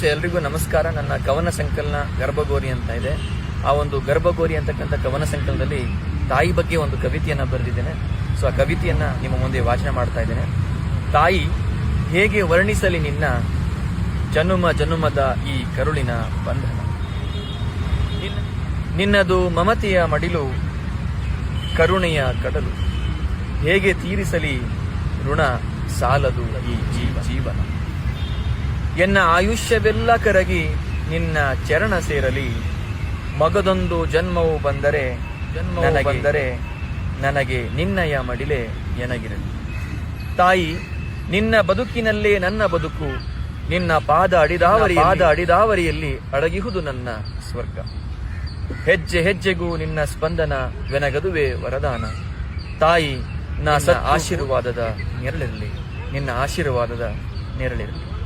Friends ಎಲ್ರಿಗೂ ನಮಸ್ಕಾರ. ನನ್ನ ಕವನ ಸಂಕಲನ ಗರ್ಭಗೋರಿ ಅಂತ ಇದೆ. ಆ ಒಂದು ಗರ್ಭಗೋರಿ ಅಂತಕ್ಕಂಥ ಕವನ ಸಂಕಲನದಲ್ಲಿ ತಾಯಿ ಬಗ್ಗೆ ಒಂದು ಕವಿತೆಯನ್ನು ಬರೆದಿದ್ದೇನೆ. ಸೊ ಆ ಕವಿತೆಯನ್ನು ನಿಮ್ಮ ಮುಂದೆ ವಾಚನ ಮಾಡ್ತಾ ಇದ್ದೇನೆ. ತಾಯಿ, ಹೇಗೆ ವರ್ಣಿಸಲಿ ನಿನ್ನ ಜನುಮ ಜನುಮದ ಈ ಕರುಳಿನ ಬಂಧನ? ನಿನ್ನದು ಮಮತೆಯ ಮಡಿಲು ಕರುಣೆಯ ಕಡಲು. ಹೇಗೆ ತೀರಿಸಲಿ ಋಣ ಸಾಲದು ಈ ಜೀವ ಜೀವನ? ಎನ್ನ ಆಯುಷ್ಯವೆಲ್ಲ ಕರಗಿ ನಿನ್ನ ಚರಣ ಸೇರಲಿ. ಮಗದೊಂದು ಜನ್ಮವು ಬಂದರೆ ಜನ್ಮ ಬಂದರೆ ನನಗೆ ನಿನ್ನಯ ಮಡಿಲೆ ಎನಗಿರಲಿ. ತಾಯಿ ನಿನ್ನ ಬದುಕಿನಲ್ಲೇ ನನ್ನ ಬದುಕು ನಿನ್ನ ಪಾದ ಅಡಿದಾವರಿ ಪಾದ ಅಡಿದಾವರಿಯಲ್ಲಿ ಅಡಗಿಹುದು ನನ್ನ ಸ್ವರ್ಗ. ಹೆಜ್ಜೆ ಹೆಜ್ಜೆಗೂ ನಿನ್ನ ಸ್ಪಂದನ ವೆನಗದುವೆ ವರದಾನ. ತಾಯಿ ನನ್ನ ಆಶೀರ್ವಾದದ ನೆರಳಿರಲಿ. ನಿನ್ನ ಆಶೀರ್ವಾದದ ನೆರಳಿರಲಿ.